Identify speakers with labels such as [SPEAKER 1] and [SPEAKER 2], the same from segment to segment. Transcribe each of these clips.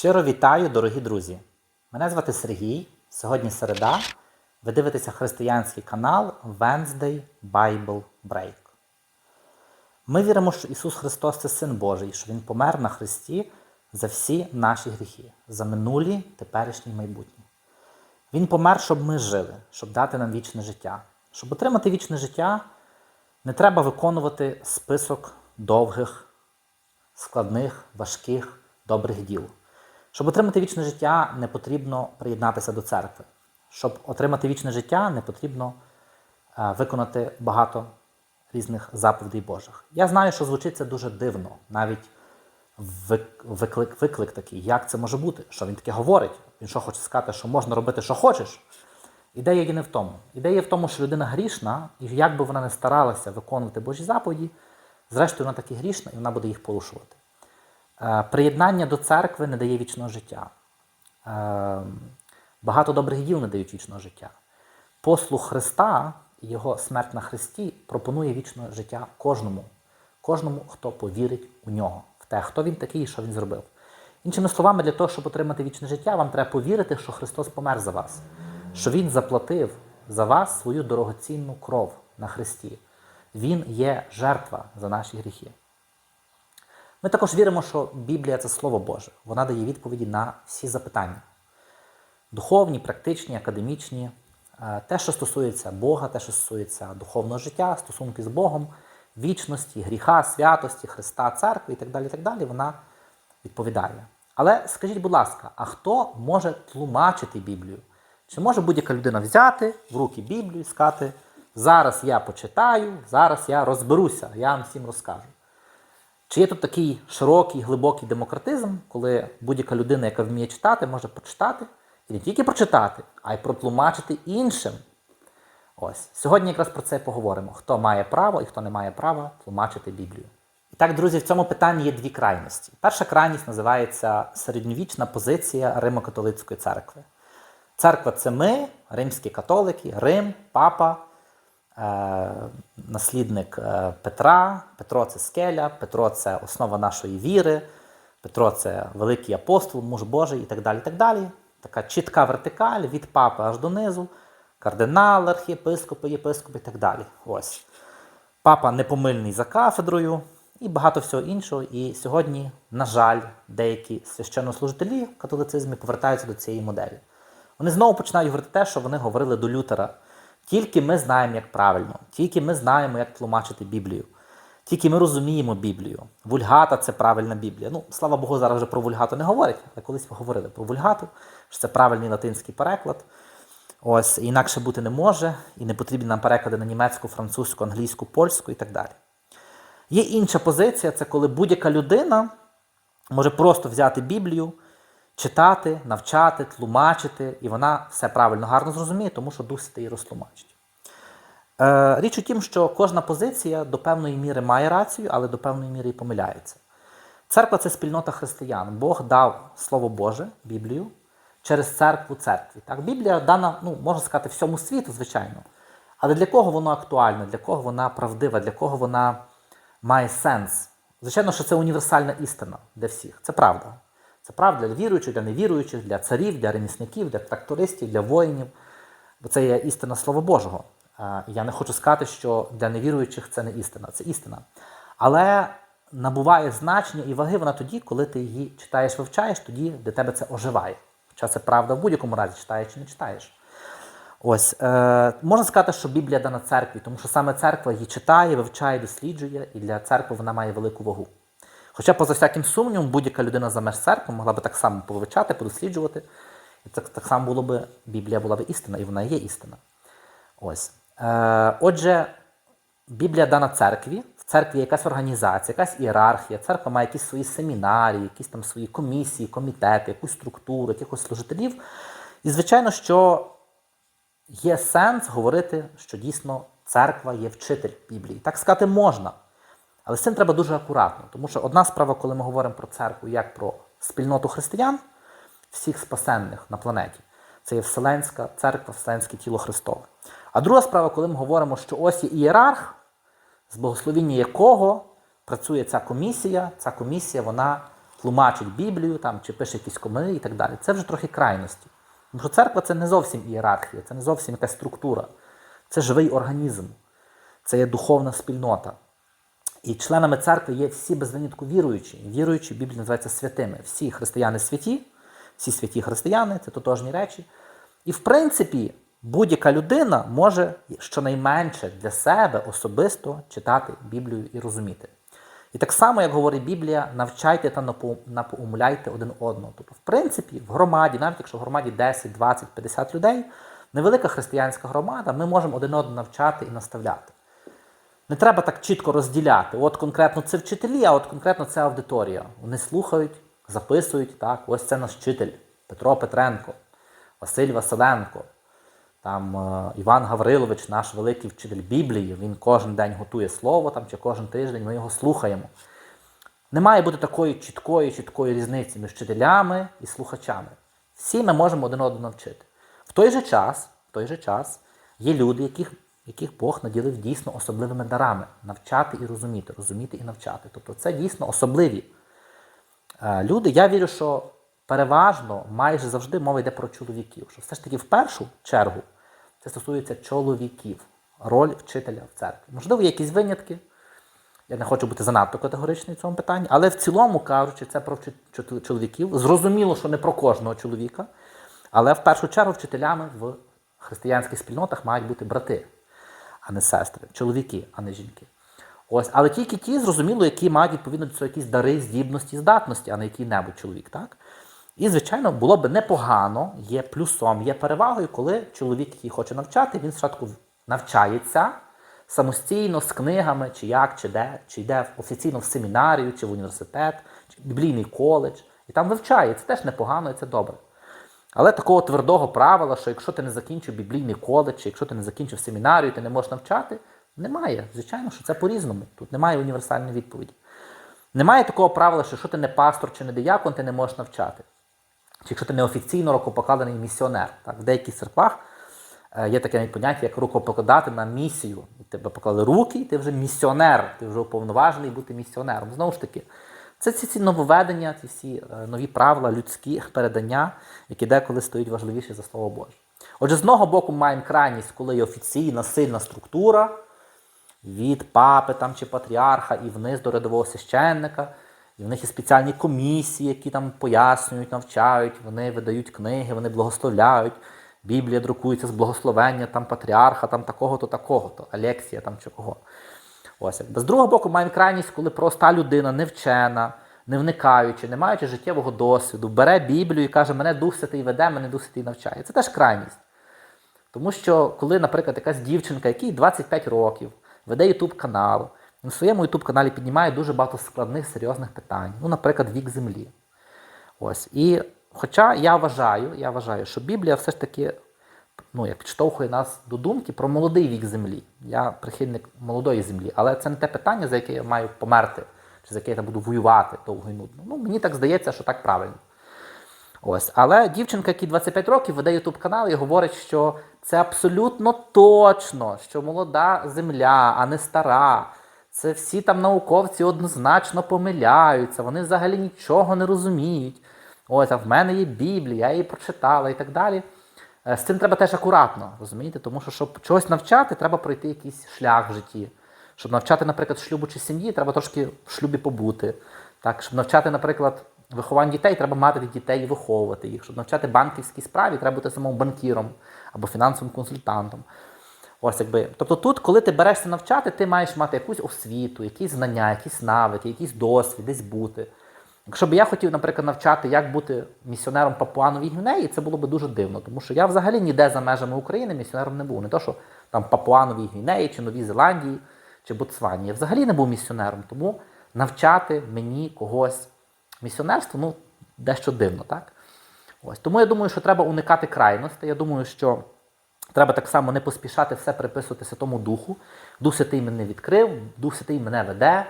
[SPEAKER 1] Щиро вітаю, дорогі друзі! Мене звати Сергій. Сьогодні середа. Ви дивитеся християнський канал Wednesday Bible Break. Ми віримо, що Ісус Христос це Син Божий, що Він помер на Христі за всі наші гріхи, за минулі, теперішні і майбутні. Він помер, щоб ми жили, щоб дати нам вічне життя. Щоб отримати вічне життя, не треба виконувати список довгих, складних, важких, добрих діл. Щоб отримати вічне життя, не потрібно приєднатися до церкви. Щоб отримати вічне життя, не потрібно е, виконати багато різних заповідей Божих. Я знаю, що звучить це дуже дивно, навіть виклик, виклик такий, як це може бути, що він таке говорить. Він що хоче сказати, що можна робити, що хочеш. Ідея є не в тому. Ідея в тому, що людина грішна, і як би вона не старалася виконувати Божі заповіді, зрештою вона таки грішна і вона буде їх порушувати. Е, Приєднання до церкви не дає вічного життя. Е, Багато добрих діл не дають вічного життя. Послуг Христа і Його смерть на Христі пропонує вічне життя кожному, кожному, хто повірить у нього, в те, хто він такий і що він зробив. Іншими словами, для того, щоб отримати вічне життя, вам треба повірити, що Христос помер за вас, що Він заплатив за вас свою дорогоцінну кров на Христі. Він є жертва за наші гріхи. Ми також віримо, що Біблія це Слово Боже. Вона дає відповіді на всі запитання. Духовні, практичні, академічні, е, те, що стосується Бога, те, що стосується духовного життя, стосунки з Богом, вічності, гріха, святості, Христа, церкви і так далі, так далі, вона відповідає. Але скажіть, будь ласка, а хто може тлумачити Біблію? Чи може будь-яка людина взяти в руки Біблію і сказати, зараз я почитаю, зараз я розберуся, я вам всім розкажу. Чи є тут такий широкий, глибокий демократизм, коли будь-яка людина, яка вміє читати, може прочитати і не тільки прочитати, а й протлумачити іншим? Ось сьогодні якраз про це поговоримо: хто має право і хто не має права тлумачити Біблію. І так, друзі, в цьому питанні є дві крайності. Перша крайність називається середньовічна позиція Римо-католицької церкви. Церква це ми, римські католики, Рим, папа, наслідник е, Петра, Петро це скеля, Петро це основа нашої віри, Петро це великий апостол, муж Божий і так далі. так далі. Така чітка вертикаль від папи аж донизу, кардинали, архієпископи, єпископи і так далі. Ось. Папа непомильний за кафедрою і багато всього іншого. І сьогодні, на жаль, деякі священнослужителі в католицизмі повертаються до цієї моделі. Вони знову починають говорити те, що вони говорили до Лютера. Тільки ми знаємо, як правильно, тільки ми знаємо, як тлумачити Біблію. Тільки ми розуміємо Біблію. Вульгата це правильна Біблія. Ну, слава Богу, зараз вже про вульгату не говорять, але колись ми говорили про вульгату, що це правильний латинський переклад. Ось, інакше бути не може, і не потрібні нам переклади на німецьку, французьку, англійську, польську і так далі. Є інша позиція це коли будь-яка людина може просто взяти Біблію, читати, навчати, тлумачити, і вона все правильно, гарно зрозуміє, тому що Дух Святий розтлумачить. Е, річ у тім, що кожна позиція до певної міри має рацію, але до певної міри і помиляється. Церква це спільнота християн. Бог дав Слово Боже, Біблію, через церкву церкві. Так? Біблія дана, ну, можна сказати, всьому світу, звичайно. Але для кого вона актуальна, для кого вона правдива, для кого вона має сенс? Звичайно, що це універсальна істина для всіх. Це правда. Це правда для віруючих, для невіруючих, для царів, для ремісників, для трактористів, для воїнів. Бо це є істина Слова Божого. Я не хочу сказати, що для невіруючих це не істина, це істина. Але набуває значення і ваги вона тоді, коли ти її читаєш, вивчаєш, тоді для тебе це оживає. Хоча це правда в будь-якому разі, читаєш чи не читаєш. Ось е, можна сказати, що Біблія дана церкві, тому що саме церква її читає, вивчає, досліджує, і для церкви вона має велику вагу. Хоча, поза всяким сумнівом, будь-яка людина за меж церкви могла би так само повивчати, подосліджувати, і так, так само було би, Біблія була б істина, і вона є істина. Ось. Е, отже, Біблія дана церкві, в церкві є якась організація, якась ієрархія, церква має якісь свої семінарії, якісь там свої комісії, комітети, якусь структуру, якихось служителів. І, звичайно, що є сенс говорити, що дійсно церква є вчитель Біблії. Так сказати можна. Але з цим треба дуже акуратно, тому що одна справа, коли ми говоримо про церкву як про спільноту християн, всіх спасенних на планеті, це є Вселенська церква, Вселенське тіло Христове. А друга справа, коли ми говоримо, що ось є ієрарх, з благословіння якого працює ця комісія, ця комісія вона тлумачить Біблію там, чи пише якісь коментарі і так далі. Це вже трохи крайності. Тому що церква це не зовсім ієрархія, це не зовсім якась структура, це живий організм, це є духовна спільнота. І членами церкви є всі без винятку віруючі. Віруючі в Біблії називаються святими. Всі християни святі, всі святі християни це тотожні речі. І в принципі, будь-яка людина може щонайменше для себе особисто читати Біблію і розуміти. І так само, як говорить Біблія, навчайте та напоумляйте один одного. Тобто, в принципі, в громаді, навіть якщо в громаді 10, 20, 50 людей, невелика християнська громада, ми можемо один одного навчати і наставляти. Не треба так чітко розділяти. От конкретно це вчителі, а от конкретно це аудиторія. Вони слухають, записують. Так, ось це наш вчитель Петро Петренко, Василь Василенко, там е, Іван Гаврилович, наш великий вчитель Біблії. Він кожен день готує слово там, чи кожен тиждень ми його слухаємо. Не має бути такої чіткої, чіткої різниці між вчителями і слухачами. Всі ми можемо один одного навчити. В той же час, в той же час є люди, яких, яких Бог наділив дійсно особливими дарами навчати і розуміти, розуміти і навчати. Тобто це дійсно особливі е, люди. Я вірю, що переважно майже завжди мова йде про чоловіків. Що все ж таки в першу чергу це стосується чоловіків, роль вчителя в церкві. Можливо, є якісь винятки. Я не хочу бути занадто категоричний в цьому питанні, але в цілому кажучи, це про чоловіків. Зрозуміло, що не про кожного чоловіка, але в першу чергу вчителями в християнських спільнотах мають бути брати, а не сестри, чоловіки, а не жінки. Ось, але тільки ті, зрозуміло, які мають відповідно до цього якісь дари, здібності, здатності, а не який-небудь чоловік. Так? І, звичайно, було би непогано, є плюсом, є перевагою, коли чоловік, який хоче навчати, він спочатку навчається самостійно з книгами, чи як, чи де, чи йде офіційно в семінарію, чи в університет, чи в біблійний коледж, і там вивчає. Це теж непогано і це добре. Але такого твердого правила, що якщо ти не закінчив біблійний коледж, якщо ти не закінчив семінарію, ти не можеш навчати, немає. Звичайно, що це по-різному. Тут немає універсальної відповіді. Немає такого правила, що якщо ти не пастор чи не диякон, ти не можеш навчати. Чи якщо ти не офіційно рукопокладений місіонер. Так? В деяких церквах е, є таке поняття, як рукопокладати на місію. Тебе поклали руки, і ти вже місіонер, ти вже уповноважений бути місіонером. Знову ж таки, це ці, ці нововведення, ці всі е, нові правила, людські передання, які деколи стають важливіші за слово Боже. Отже, з одного боку маємо крайність, коли є офіційна сильна структура від папи там, чи патріарха і вниз до рядового священника. І в них є спеціальні комісії, які там пояснюють, навчають, вони видають книги, вони благословляють. Біблія друкується з благословення там патріарха, там такого-то, такого-то, Алексія там чи кого. Ось. З другого боку, маємо крайність, коли проста людина, невчена, не вникаючи, не маючи життєвого досвіду, бере Біблію і каже, мене Дух Святий веде, мене Дух Святий навчає. Це теж крайність. Тому що, коли, наприклад, якась дівчинка, якій 25 років, веде YouTube канал, на своєму YouTube каналі піднімає дуже багато складних, серйозних питань. Ну, наприклад, вік землі. Ось. І хоча я вважаю, я вважаю, що Біблія все ж таки ну, як підштовхує нас до думки про молодий вік землі. Я прихильник молодої землі, але це не те питання, за яке я маю померти, чи за яке я буду воювати довго і нудно. Ну, мені так здається, що так правильно. Ось. Але дівчинка, якій 25 років, веде YouTube канал і говорить, що це абсолютно точно, що молода земля, а не стара. Це всі там науковці однозначно помиляються, вони взагалі нічого не розуміють. Ось, а в мене є Біблія, я її прочитала і так далі. Е, З цим треба теж акуратно, розумієте? Тому що, щоб чогось навчати, треба пройти якийсь шлях в житті. Щоб навчати, наприклад, шлюбу чи сім'ї, треба трошки в шлюбі побути. Так, щоб навчати, наприклад, виховання дітей, треба мати дітей і виховувати їх. Щоб навчати банківській справі, треба бути самим банкіром або фінансовим консультантом. Ось якби. Тобто тут, коли ти берешся навчати, ти маєш мати якусь освіту, якісь знання, якісь навики, якийсь досвід, десь бути. Якщо б я хотів, наприклад, навчати, як бути місіонером Папуановій Гвінеї, це було б дуже дивно, тому що я взагалі ніде за межами України місіонером не був. Не то, що там Папуановій Гвінеї, чи Новій Зеландії, чи Ботсвані. Я взагалі не був місіонером, тому навчати мені когось місіонерству, ну, дещо дивно, так? Ось. Тому я думаю, що треба уникати крайностей. Я думаю, що треба так само не поспішати все приписувати Святому Духу. Дух Святий мене відкрив, Дух Святий мене веде.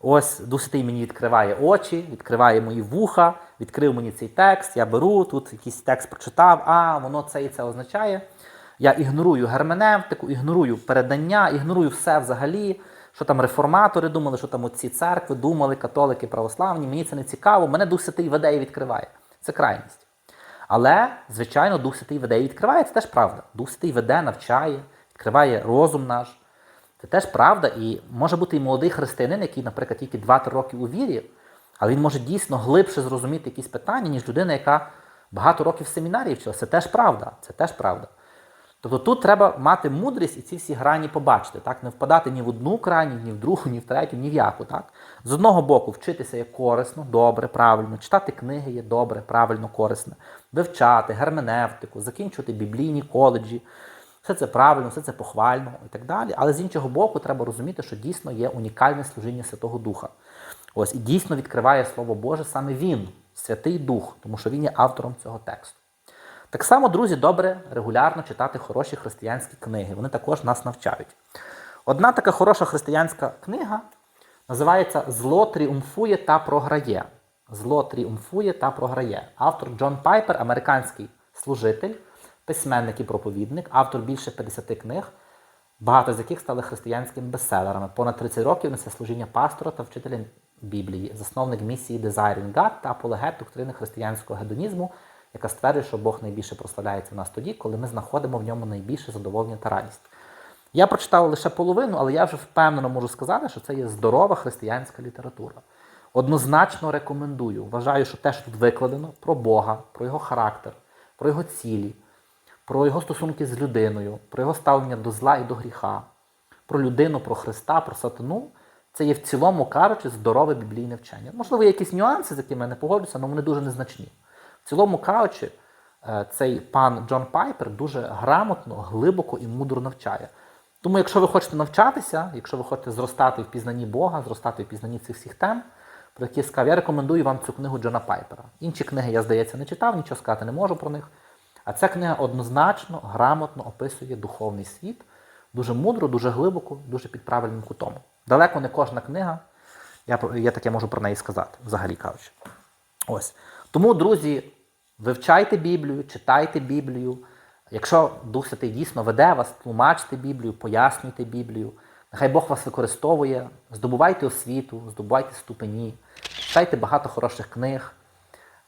[SPEAKER 1] Ось Дух Святий мені відкриває очі, відкриває мої вуха, відкрив мені цей текст, я беру, тут якийсь текст прочитав, а воно це і це означає. Я ігнорую герменевтику, ігнорую передання, ігнорую все взагалі, Що там реформатори думали, що там оці церкви думали, католики, православні. Мені це не цікаво. Мене Дух Святий веде і відкриває. Це крайність. Але, звичайно, Дух Святий веде і відкриває, це теж правда. Дух Святий веде, навчає, відкриває розум наш. Це теж правда. І може бути і молодий християнин, який, наприклад, тільки 2-3 роки у вірі, але він може дійсно глибше зрозуміти якісь питання, ніж людина, яка багато років в семінарії вчилася. Це теж правда. Це теж правда. Тобто тут треба мати мудрість і ці всі грані побачити, так? не впадати ні в одну крайність, ні в другу, ні в третю, ні в яку. Так? З одного боку, вчитися є корисно, добре, правильно, читати книги є добре, правильно, корисно, вивчати, герменевтику, закінчувати біблійні коледжі. Все це правильно, все це похвально і так далі. Але з іншого боку, треба розуміти, що дійсно є унікальне служіння Святого Духа. Ось і дійсно відкриває Слово Боже саме Він, Святий Дух, тому що він є автором цього тексту. Так само, друзі, добре регулярно читати хороші християнські книги. Вони також нас навчають. Одна така хороша християнська книга називається Зло тріумфує та програє. Зло тріумфує та програє. Автор Джон Пайпер, американський служитель, письменник і проповідник, автор більше 50 книг, багато з яких стали християнськими бестселерами. Понад 30 років несе служіння пастора та вчителя Біблії, засновник місії Desiring God та апологет доктрини християнського гедонізму, яка стверджує, що Бог найбільше прославляється в нас тоді, коли ми знаходимо в ньому найбільше задоволення та радість. Я прочитав лише половину, але я вже впевнено можу сказати, що це є здорова християнська література. Однозначно рекомендую. Вважаю, що те, що тут викладено про Бога, про його характер, про його цілі, про його стосунки з людиною, про його ставлення до зла і до гріха, про людину, про Христа, про сатану, це є в цілому кажучи здорове біблійне вчення. Можливо, є якісь нюанси, з якими я не погоджуся, але вони дуже незначні. В цілому кажучи, е, цей пан Джон Пайпер дуже грамотно, глибоко і мудро навчає. Тому, якщо ви хочете навчатися, якщо ви хочете зростати в пізнанні Бога, зростати в пізнанні цих всіх тем, про які я сказав, я рекомендую вам цю книгу Джона Пайпера. Інші книги я, здається, не читав, нічого сказати не можу про них. А ця книга однозначно, грамотно описує духовний світ, дуже мудро, дуже глибоко, дуже під правильним кутом. Далеко не кожна книга, я, я таке можу про неї сказати, взагалі кажучи. Ось. Тому, друзі, вивчайте Біблію, читайте Біблію. Якщо Дух Святий дійсно веде вас, тлумачте Біблію, пояснюйте Біблію. Нехай Бог вас використовує, здобувайте освіту, здобувайте ступені, читайте багато хороших книг.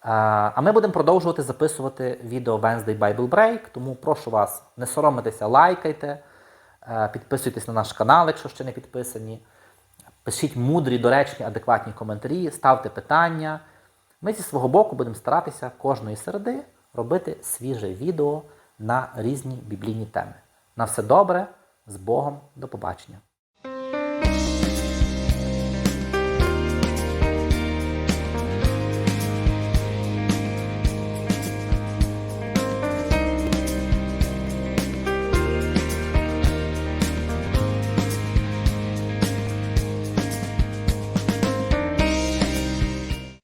[SPEAKER 1] А ми будемо продовжувати записувати відео Wednesday Bible Break, тому прошу вас, не соромитеся, лайкайте, е, підписуйтесь на наш канал, якщо ще не підписані. Пишіть мудрі, доречні, адекватні коментарі, ставте питання. Ми зі свого боку будемо старатися кожної середи робити свіже відео на різні біблійні теми. На все добре, з Богом, до побачення.